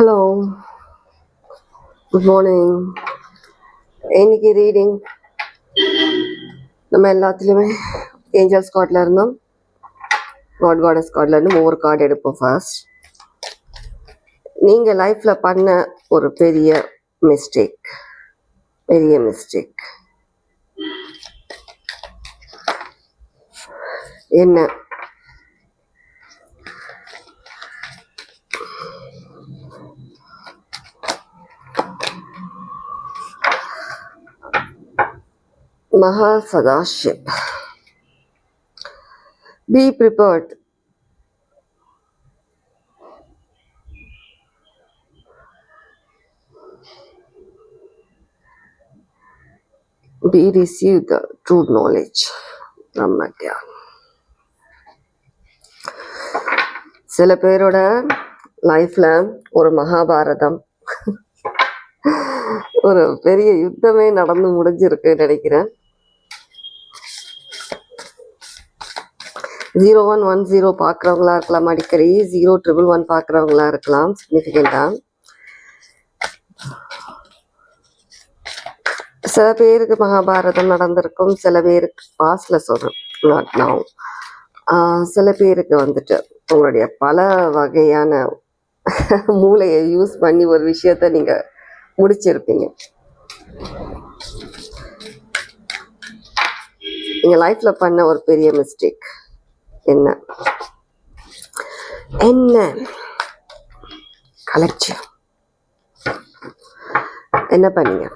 Hello good morning இன்னைக்கு reading நம்ம எல்லாத்துலேயுமே ஏஞ்சல்ஸ் கார்டில் இருந்தோம். காட் காடஸ் கார்டில் இருந்து ஒவ்வொரு கார்டு எடுப்போம் ஃபர்ஸ்ட் நீங்கள் லைஃப்பில் பண்ண ஒரு பெரிய மிஸ்டேக் பெரிய மிஸ்டேக் என்ன? மகா சதாஷிப் be prepared we receive the true knowledge from சில பேரோட லைஃப்ல ஒரு மகாபாரதம் ஒரு பெரிய யுத்தமே நடந்து முடிஞ்சிருக்கு நினைக்கிறேன் ஜீரோ ஒன் ஒன் ஜீரோ பார்க்குறவங்களா இருக்கலாம். அடிக்கடி ஜீரோ ட்ரிபிள் ஒன் பார்க்குறவங்களா இருக்கலாம். சிக்னிஃபிகண்ட்டாக சில பேருக்கு மகாபாரதம் நடந்திருக்கும். சில பேருக்கு பாஸ்ட்ல சொல்றேன் நாட் நவ் சில பேருக்கு வந்துட்டு உங்களுடைய பல வகையான மூளையை யூஸ் பண்ணி ஒரு விஷயத்த நீங்க முடிச்சிருப்பீங்க. நீங்க லைஃப்ல பண்ண ஒரு பெரிய மிஸ்டேக் என்ன? என்ன? கலெக்ட் என்ன பண்ணீங்க?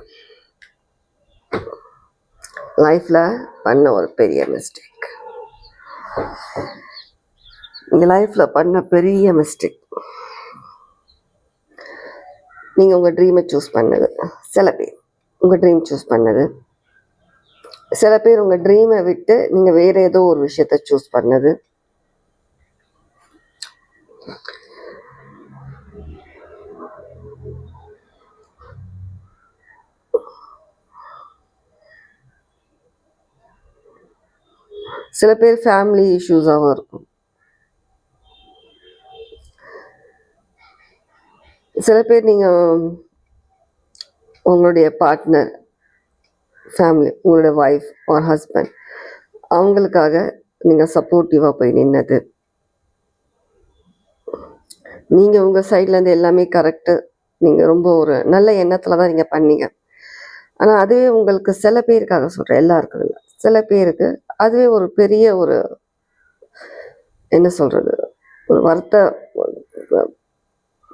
லைஃப்ல பண்ண ஒரு பெரிய மிஸ்டேக் இந்த லைஃப்ல பண்ண பெரிய மிஸ்டேக் நீங்க உங்க ட்ரீமை சூஸ் பண்ணது. சில பேர் உங்க ட்ரீம் சூஸ் பண்ணது. சில பேர் உங்கள் ட்ரீமை விட்டு நீங்கள் வேறு ஏதோ ஒரு விஷயத்த சூஸ் பண்ணது? சில பேர் ஃபேமிலி இஷ்யூஸாகவும் இருக்கும். சில பேர் நீங்கள் உங்களுடைய பார்ட்னர் ஃபேமிலி உங்களோட ஒய்ஃப் ஆர் ஹஸ்பண்ட் அவங்களுக்காக நீங்கள் சப்போர்ட்டிவாக போய் நின்னது. நீங்கள் உங்கள் சைட்லேருந்து எல்லாமே கரெக்டு நீங்கள் ரொம்ப ஒரு நல்ல எண்ணத்தில் தான் நீங்கள் பண்ணீங்க. ஆனால் அதுவே உங்களுக்கு சில பேருக்காக சொல்கிறேன் எல்லாருக்கும் இல்லை. சில பேருக்கு அதுவே ஒரு பெரிய ஒரு என்ன சொல்கிறது ஒரு வருத்த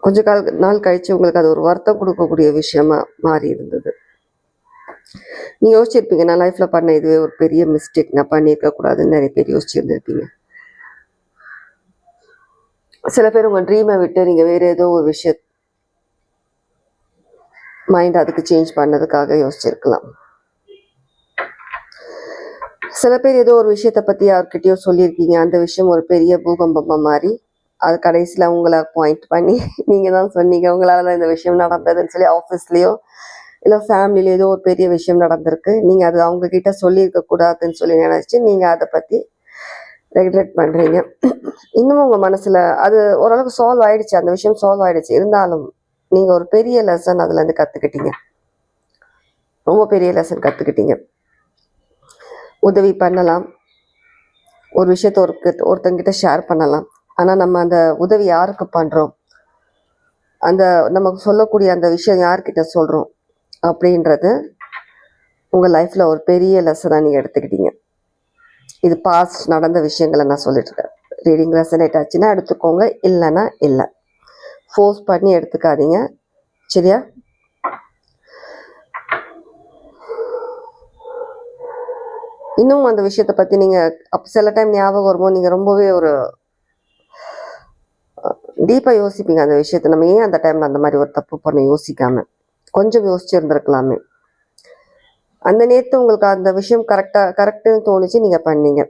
கொஞ்ச கால நாள் கழித்து உங்களுக்கு அது ஒரு வருத்தம் கொடுக்கக்கூடிய விஷயமா மாறி இருந்தது. நீங்கள் யோசிச்சிருப்பீங்க நான் லைஃப்ல பண்ண இதுவே ஒரு பெரிய மிஸ்டேக் நான் பண்ணியிருக்கக்கூடாதுன்னு நிறைய பேர் யோசிச்சிருந்திருப்பீங்க. சில பேர் உங்க ட்ரீமை விட்டு நீங்க வேற ஏதோ ஒரு விஷய மைண்ட் அதுக்கு சேஞ்ச் பண்ணதுக்காக யோசிச்சிருக்கலாம். சில பேர் ஏதோ ஒரு விஷயத்தை பத்தி யார்கிட்டயோ சொல்லியிருக்கீங்க அந்த விஷயம் ஒரு பெரிய பூகம்பமாக மாறி அது கடைசியில உங்களை பாயிண்ட் பண்ணி நீங்க தான் சொன்னீங்க உங்களால் தான் இந்த விஷயம் நடந்ததுன்னு சொல்லி ஆஃபீஸ்லேயோ இல்லை ஃபேமிலியில் ஏதோ ஒரு பெரிய விஷயம் நடந்திருக்கு. நீங்கள் அது அவங்க கிட்ட சொல்லியிருக்க கூடாதுன்னு சொல்லி நினச்சி நீங்கள் அதை பற்றி ரெகுலேட் பண்ணுறீங்க இன்னமும் உங்கள் மனசில் அது ஓரளவுக்கு சால்வ் ஆயிடுச்சு. அந்த விஷயம் சால்வ் ஆயிடுச்சு. இருந்தாலும் நீங்கள் ஒரு பெரிய லெசன் அதுலேருந்து கற்றுக்கிட்டீங்க ரொம்ப பெரிய லெசன் கற்றுக்கிட்டீங்க உதவி பண்ணலாம். ஒரு விஷயத்த ஒரு ஒருத்தங்கிட்ட ஷேர் பண்ணலாம். ஆனால் நம்ம அந்த உதவி யாருக்கு பண்ணுறோம் அந்த நமக்கு சொல்லக்கூடிய அந்த விஷயம் யார்கிட்ட சொல்கிறோம் அப்படின்றது உங்கள் லைஃப்பில் ஒரு பெரிய லெசனாக நீங்கள் எடுத்துக்கிட்டீங்க. இது பாஸ்ட் நடந்த விஷயங்களை நான் சொல்லிட்டுருக்கேன். ரீடிங் ரெசனேட் ஆச்சுன்னா எடுத்துக்கோங்க இல்லைன்னா இல்லை. ஃபோர்ஸ் பண்ணி எடுத்துக்காதீங்க. சரியா? இன்னும் அந்த விஷயத்தை பற்றி நீங்கள் அப்போ சில டைம் ஞாபகம் வரும்போது நீங்கள் ரொம்பவே ஒரு டீப்பாக யோசிப்பீங்க அந்த விஷயத்தை. நம்ம ஏன் அந்த டைமில் அந்த மாதிரி ஒரு தப்பு பண்ண யோசிக்காமல் கொஞ்சம் யோசிச்சு இருந்திருக்கலாமே அந்த நேரத்து உங்களுக்கு அந்த விஷயம் கரெக்டாக கரெக்டுன்னு தோணுச்சு நீங்கள் பண்ணீங்க.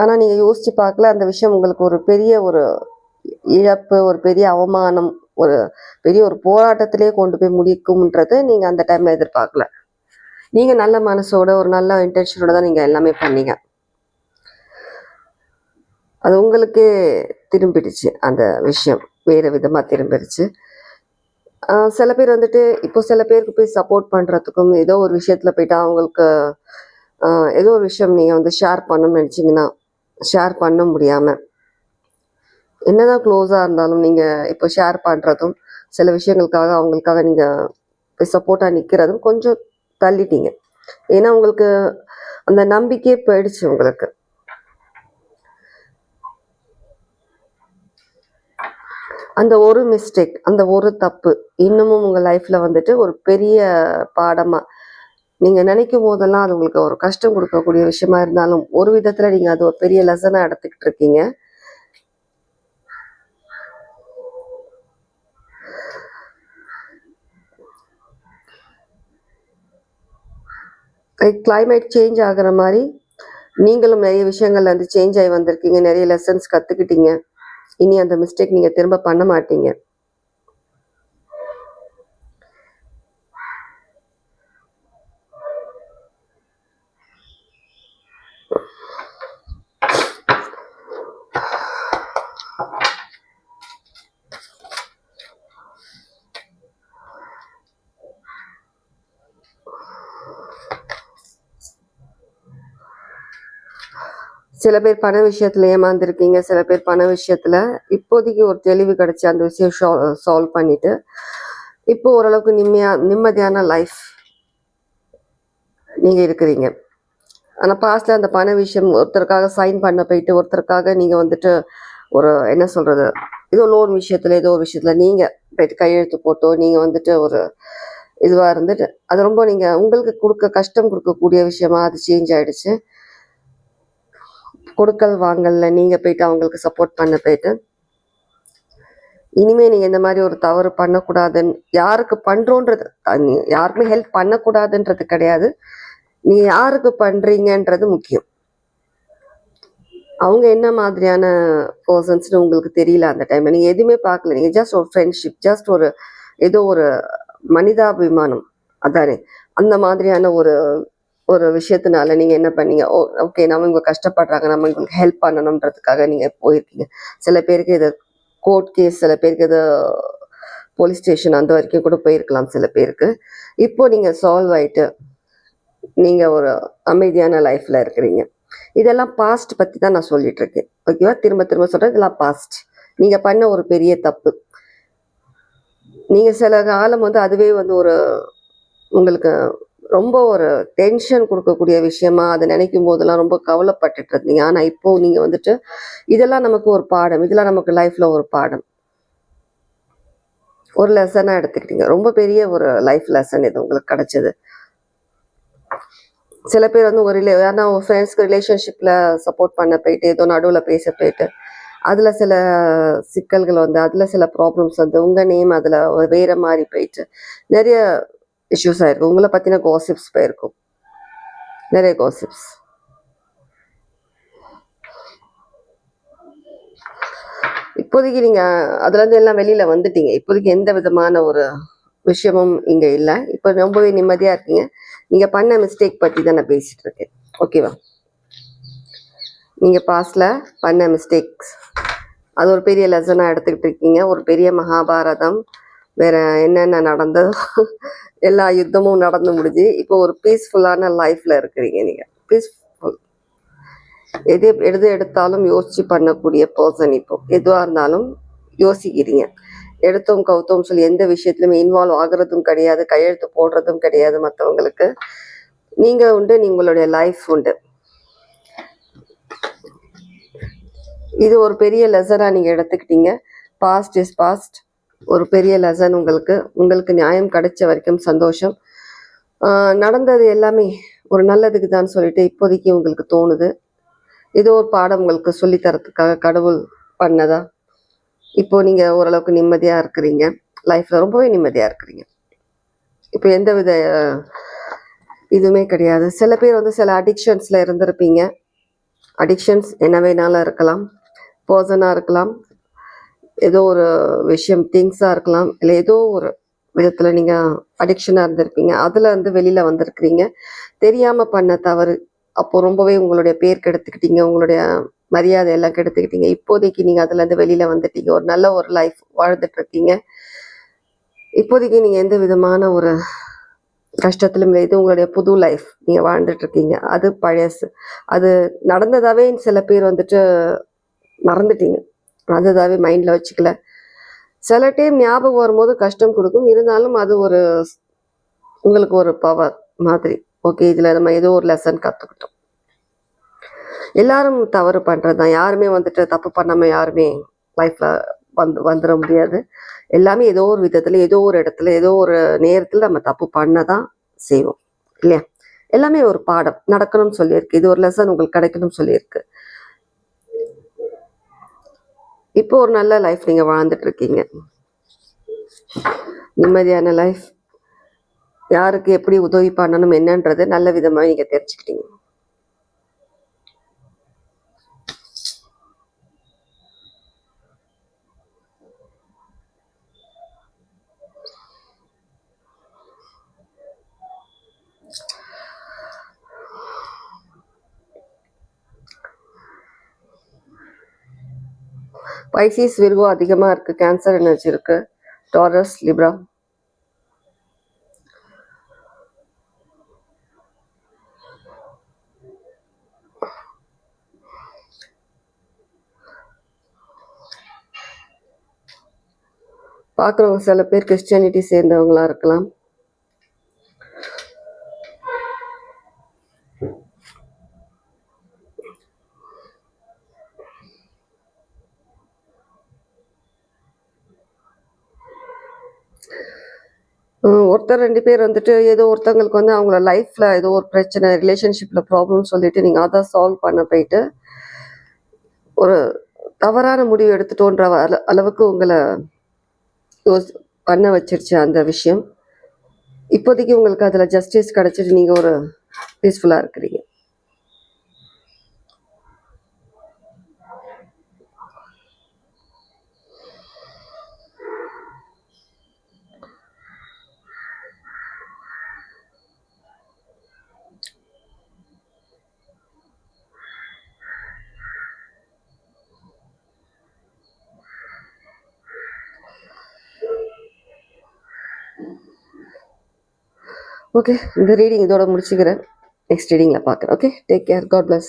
ஆனால் நீங்கள் யோசிச்சு பார்க்கல அந்த விஷயம் உங்களுக்கு ஒரு பெரிய ஒரு இழப்பு ஒரு பெரிய அவமானம் ஒரு பெரிய ஒரு போராட்டத்திலே கொண்டு போய் முடிக்கும்ன்றது நீங்கள் அந்த டைமில் எதிர்பார்க்கல. நீங்கள் நல்ல மனசோட ஒரு நல்ல இன்டென்ஷனோட தான் நீங்கள் எல்லாமே பண்ணீங்க. அது உங்களுக்கே திரும்பிடுச்சு அந்த விஷயம். வேறு விதமாக திரும்பிடுச்சு. சில பேர் வந்துட்டு இப்போ சில பேருக்கு போய் சப்போர்ட் பண்ணுறதுக்கும் ஏதோ ஒரு விஷயத்தில் போயிட்டு அவங்களுக்கு ஏதோ ஒரு விஷயம் நீங்கள் வந்து ஷேர் பண்ணணும்னு நினச்சிங்கன்னா ஷேர் பண்ண முடியாமல் என்னதான் க்ளோஸாக இருந்தாலும் நீங்கள் இப்போ ஷேர் பண்ணுறதும் சில விஷயங்களுக்காக அவங்களுக்காக நீங்கள் போய் சப்போர்ட்டாக நிற்கிறதும் கொஞ்சம் தள்ளிட்டீங்க. ஏன்னா உங்களுக்கு அந்த நம்பிக்கையே போயிடுச்சு உங்களுக்கு. அந்த ஒரு மிஸ்டேக் அந்த ஒரு தப்பு இன்னமும் உங்கள் லைஃப்பில் வந்துட்டு ஒரு பெரிய பாடமாக நீங்கள் நினைக்கும் போதெல்லாம் அது உங்களுக்கு ஒரு கஷ்டம் கொடுக்கக்கூடிய விஷயமா இருந்தாலும் ஒரு விதத்தில் நீங்கள் அது ஒரு பெரிய லெசனாக எடுத்துக்கிட்டு இருக்கீங்க. கிளைமேட் சேஞ்ச் ஆகுற மாதிரி நீங்களும் நிறைய விஷயங்கள்ல இருந்து சேஞ்ச் ஆகி வந்திருக்கீங்க நிறைய லெசன்ஸ் கற்றுக்கிட்டீங்க இனி அந்த மிஸ்டேக் நீங்கள் திரும்ப பண்ண மாட்டீங்க. சில பேர் பண விஷயத்துல ஏமாந்துருக்கீங்க சில பேர் பண விஷயத்துல இப்போதைக்கு ஒரு தெளிவு கிடைச்சி அந்த விஷயம் சால்வ் பண்ணிட்டு இப்போ ஓரளவுக்கு நிம்மதியா நிம்மதியான லைஃப் நீங்க இருக்கிறீங்க. ஆனா பாஸ்ட்ல அந்த பண விஷயம் ஒருத்தருக்காக சைன் பண்ண போயிட்டு ஒருத்தருக்காக நீங்க வந்துட்டு ஒரு என்ன சொல்றது ஏதோ லோன் விஷயத்துல ஏதோ ஒரு விஷயத்துல நீங்க போயிட்டு கையெழுத்து போட்டோ நீங்க வந்துட்டு ஒரு இதுவா இருந்துட்டு அது ரொம்ப நீங்க உங்களுக்கு கொடுக்க கஷ்டம் கொடுக்கக்கூடிய விஷயமா அது சேஞ்ச் ஆயிடுச்சு. கொடுக்கல் வாங்கல்ல நீங்கள் போயிட்டு அவங்களுக்கு சப்போர்ட் பண்ண போயிட்டு. இனிமே நீங்கள் இந்த மாதிரி ஒரு தவறு பண்ணக்கூடாதுன்னு யாருக்கு பண்ணுறோன்றது யாருக்குமே ஹெல்ப் பண்ணக்கூடாதுன்றது கிடையாது. நீ யாருக்கு பண்ணுறீங்கன்றது முக்கியம். அவங்க என்ன மாதிரியான பர்சன்ஸ்னு உங்களுக்கு தெரியல அந்த டைமில் நீங்கள் எதுவுமே பார்க்கல. நீங்க ஜஸ்ட் ஒரு ஃப்ரெண்ட்ஷிப் ஜஸ்ட் ஒரு ஏதோ ஒரு மனிதாபிமானம். அதானே? அந்த மாதிரியான ஒரு ஒரு விஷயத்தினால நீங்க என்ன பண்ணீங்க? ஓ ஓகே நம்ம இவங்க கஷ்டப்படுறாங்க நம்ம இவங்களுக்கு ஹெல்ப் பண்ணணுன்றதுக்காக நீங்க போயிருக்கீங்க. சில பேருக்கு இது கோர்ட் கேஸ் சில பேருக்கு இது போலீஸ் ஸ்டேஷன் அந்த வரைக்கும் கூட போயிருக்கலாம் சில பேருக்கு. இப்போ நீங்க சால்வ் ஆயிட்டு நீங்க ஒரு அமைதியான லைஃப்ல இருக்கிறீங்க. இதெல்லாம் பாஸ்ட் பத்தி தான் நான் சொல்லிட்டு இருக்கேன். ஓகேவா திரும்ப திரும்ப சொல்றேன் இதெல்லாம் பாஸ்ட் நீங்க பண்ண ஒரு பெரிய தப்பு. நீங்க சில காலம் வந்து அதுவே வந்து ஒரு உங்களுக்கு ரொம்ப ஒரு டென்ஷன் கொடுக்கக்கூடிய விஷயமா அதை நினைக்கும் போதெல்லாம் ரொம்ப கவலைப்பட்டுட்டு இருந்தீங்க. ஆனால் இப்போ நீங்கள் வந்துட்டு இதெல்லாம் நமக்கு ஒரு பாடம். இதெல்லாம் நமக்கு லைஃப்பில் ஒரு பாடம். ஒரு லெசனாக எடுத்துக்கிட்டீங்க. ரொம்ப பெரிய ஒரு லைஃப் லெசன் இது உங்களுக்கு கிடைச்சது. சில பேர் வந்து ஒரு ரிலே ஏன்னா உங்கள் ஃப்ரெண்ட்ஸ்க்கு ரிலேஷன்ஷிப்பில் சப்போர்ட் பண்ண போயிட்டு ஏதோ நடுவில் பேச போயிட்டு அதில் சில சிக்கல்கள் வந்து அதில் சில ப்ராப்ளம்ஸ் வந்து உங்கள் நேம் அதில் வேறு வேற மாதிரி போயிட்டு நிறைய இஷ்யூஸ் இருக்கும் உங்களை பற்றின காசிப்ஸ் போயிருக்கும் நிறைய காசிப்ஸ் இப்போதைக்கு நீங்க அதுல இருந்து எல்லாம் வெளியில வந்துட்டீங்க. இப்போதைக்கு எந்த விதமான ஒரு விஷயமும் இங்க இல்லை. இப்போ ரொம்பவே நிம்மதியா இருக்கீங்க. நீங்க பண்ண மிஸ்டேக் பற்றி தான் நான் பேசிட்டு இருக்கேன். ஓகேவா நீங்க பாஸ்டில் பண்ண மிஸ்டேக்ஸ் அது ஒரு பெரிய லெசனாக எடுத்துக்கிட்டு இருக்கீங்க. ஒரு பெரிய மகாபாரதம். வேற என்னென்ன நடந்ததோ எல்லா யுத்தமும் நடந்து முடிஞ்சு இப்போ ஒரு பீஸ்ஃபுல்லான லைஃப்ல இருக்கிறீங்க நீங்க. பீஸ்ஃபுல் எது எது எடுத்தாலும் யோசிச்சு பண்ணக்கூடிய பர்சன் இப்போ. எதுவாக இருந்தாலும் யோசிக்கிறீங்க. எடுத்தோம் கவுத்தோம் சொல்லி எந்த விஷயத்துலையுமே இன்வால்வ் ஆகுறதும் கிடையாது கையெழுத்து போடுறதும் கிடையாது மற்றவங்களுக்கு நீங்க உண்டு நீங்களுடைய லைஃப் உண்டு. இது ஒரு பெரிய லெசனாக நீங்கள் எடுத்துக்கிட்டீங்க. பாஸ்ட் இஸ் பாஸ்ட் ஒரு பெரிய லெசன் உங்களுக்கு உங்களுக்கு நியாயம் கிடைச்ச வரைக்கும் சந்தோஷம். நடந்தது எல்லாமே ஒரு நல்லதுக்கு தான் சொல்லிட்டு இப்போதைக்கு உங்களுக்கு தோணுது. ஏதோ ஒரு பாடம் உங்களுக்கு சொல்லித்தரத்துக்காக கடவுள் பண்ணதா? இப்போ நீங்கள் ஓரளவுக்கு நிம்மதியாக இருக்கிறீங்க. லைஃப்பில் ரொம்பவே நிம்மதியாக இருக்கிறீங்க. இப்போ எந்த வித இதுவுமே கிடையாது. சில பேர் வந்து சில அடிக்ஷன்ஸில் இருந்திருப்பீங்க. அடிக்ஷன்ஸ் என்ன வேணாலும் இருக்கலாம். பர்சனாக இருக்கலாம். ஏதோ ஒரு விஷயம் திங்ஸாக இருக்கலாம் இல்லை ஏதோ ஒரு விதத்தில் நீங்கள் அடிக்ஷனாக இருந்திருப்பீங்க. அதில் வந்து வெளியில் வந்திருக்கிறீங்க. தெரியாமல் பண்ண தவறு. அப்போ ரொம்பவே உங்களுடைய பேர் கெடுத்துக்கிட்டீங்க உங்களுடைய மரியாதை எல்லாம் கெடுத்துக்கிட்டீங்க. இப்போதைக்கு நீங்கள் அதுலேருந்து வெளியில் வந்துட்டீங்க. ஒரு நல்ல ஒரு லைஃப் வாழ்ந்துட்டுருக்கீங்க. இப்போதைக்கு நீங்கள் எந்த விதமான ஒரு கஷ்டத்திலும் இல்லை. இது உங்களுடைய புது லைஃப் நீங்கள் வாழ்ந்துட்டுருக்கீங்க. அது பழசு. அது நடந்ததாவே சில பேர் வந்துட்டு மறந்துட்டீங்க. அதுதாவே மைண்டில் வச்சுக்கல. சில டைம் ஞாபகம் வரும்போது கஷ்டம் கொடுக்கும். இருந்தாலும் அது ஒரு உங்களுக்கு ஒரு பவர் மாதிரி. ஓகே இதில் நம்ம ஏதோ ஒரு லெசன் கற்றுக்கிட்டோம் எல்லாரும் தவறு பண்ணுறது தான் யாருமே வந்துட்டு தப்பு பண்ணாமல் யாருமே லைஃப்பில் வந்து வந்துட முடியாது. எல்லாமே ஏதோ ஒரு விதத்தில் ஏதோ ஒரு இடத்துல ஏதோ ஒரு நேரத்தில் நம்ம தப்பு பண்ண தான் செய்வோம். இல்லையா? எல்லாமே ஒரு பாடம். நடக்கணும்னு சொல்லியிருக்கு. இது ஒரு லெசன் உங்களுக்கு கிடைக்கணும்னு சொல்லியிருக்கு. இப்போ ஒரு நல்ல லைஃப் நீங்கள் வாழ்ந்துட்டு இருக்கீங்க நிம்மதியான லைஃப் யாருக்கு எப்படி உதவி பண்ணணும் என்னன்றது நல்ல விதமாக நீங்கள் தெரிஞ்சுக்கிட்டீங்க. பைசிஸ் விருகோ அதிகமாக இருக்குது கேன்சர் எனர்ஜி இருக்குது டாரஸ் லிப்ரா பார்க்குறவங்க சில பேர் கிறிஸ்டியானிட்டி சேர்ந்தவங்களா இருக்கலாம். ஒருத்தர் ரெண்டு பேர் வந்துட்டு ஏதோ ஒருத்தவங்களுக்கு வந்து அவங்கள லைஃப்பில் ஏதோ ஒரு பிரச்சனை ரிலேஷன்ஷிப்பில் ப்ராப்ளம் சொல்லிட்டு நீங்கள் அதை சால்வ் பண்ண போயிட்டு ஒரு தவறான முடிவு எடுத்துட்டோன்ற அள அளவுக்கு உங்களை யோசி பண்ண வச்சிருச்சு அந்த விஷயம். இப்போதைக்கு உங்களுக்கு அதில் ஜஸ்டிஸ் கிடச்சிட்டு நீங்கள் ஒரு பீஸ்ஃபுல்லாக இருக்கிறீங்க. ஓகே இந்த ரீடிங் இதோட முடிச்சுக்கிறேன். நெக்ஸ்ட் ரீடிங்கில் பார்க்குறேன். Okay take care God bless